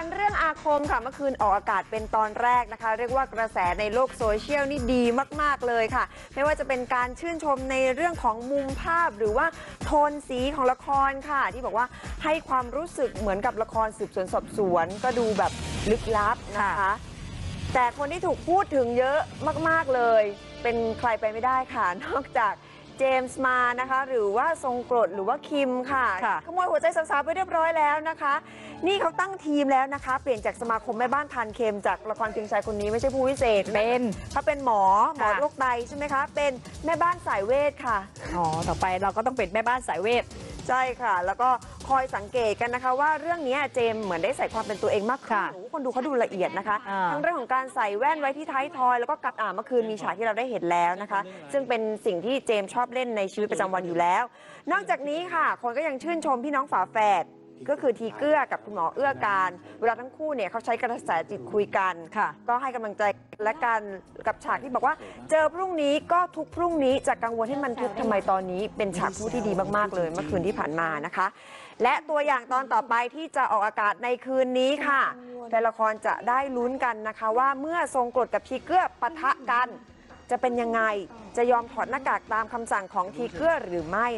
รเรื่องอาคมค่ะเมื่อคืนออกอากาศเป็นตอนแรกนะคะ เรียกว่ากระแสในโลกโซเชียลนี่ดีมาก ๆ เลยค่ะ ไม่ว่าจะเป็นการชื่นชมในเรื่องของมุมภาพหรือว่าโทนสีของละครค่ะ ที่บอกว่าให้ความรู้สึกเหมือนกับละครสืบสวนสอบสวน ก็ดูแบบลึกลับนะคะ แต่คนที่ถูกพูดถึงเยอะมาก ๆเลย เป็นใครไปไม่ได้ค่ะ นอกจาก เจมส์มานะคะ หรือว่าทรงกรดหรือว่าคิมค่ะ ค่ะ ขโมยหัวใจสาวๆไปเรียบร้อยแล้วนะคะ นี่เขาตั้งทีมแล้วนะคะ เปลี่ยนจากสมาคมแม่บ้านทานเค็มจากละครเพียงชายคนนี้ไม่ใช่ผู้วิเศษเป็นเขาเป็นหมอหมอค่ะ โรคไตใช่ไหมคะ เป็นแม่บ้านสายเวทค่ะ อ๋อ ต่อไปเราก็ต้องเป็นแม่บ้านสายเวท ใช่ค่ะ แล้วก็คอยสังเกตกันนะคะ ว่าเรื่องนี้เจมส์เหมือนได้ใส่ความเป็นตัวเองมากขึ้นค่ะโอ้โหคนดูเขาดูละเอียดนะคะ อ่า ทั้งเรื่องของการใส่แว่นไว้ที่ท้ายทอย แล้วก็กัดอ่าเมื่อคืนมีฉากที่เราได้เห็นแล้วนะคะ ซึ่งเป็นสิ่งที่เจมส์ชอบเล่นในชีวิตประจำวันอยู่แล้ว นอกจากนี้ค่ะ คนก็ยังชื่นชมพี่น้องฝาแฝด ก็คือทีเกื้อกับคุณหมอเอื้อการ เวลาทั้งคู่เนี่ยเขาใช้กระแสจิตคุยกันค่ะก็ให้กำลังใจและกันกับฉากที่บอกว่า เจอพรุ่งนี้ก็ทุกพรุ่งนี้จะกังวลให้มันทุกข์ทำไมตอนนี้ เป็นฉากพูดที่ดีมากๆเลยเมื่อคืนที่ผ่านมานะคะ และตัวอย่างตอนต่อไปที่จะออกอากาศในคืนนี้ค่ะแฟนละครจะได้ลุ้นกันนะคะ ว่าเมื่อทรงกรดกับทีเกื้อปะทะกัน จะเป็นยังไงจะยอมถอดหน้ากากตามคำสั่งของทีเกื้อหรือไม่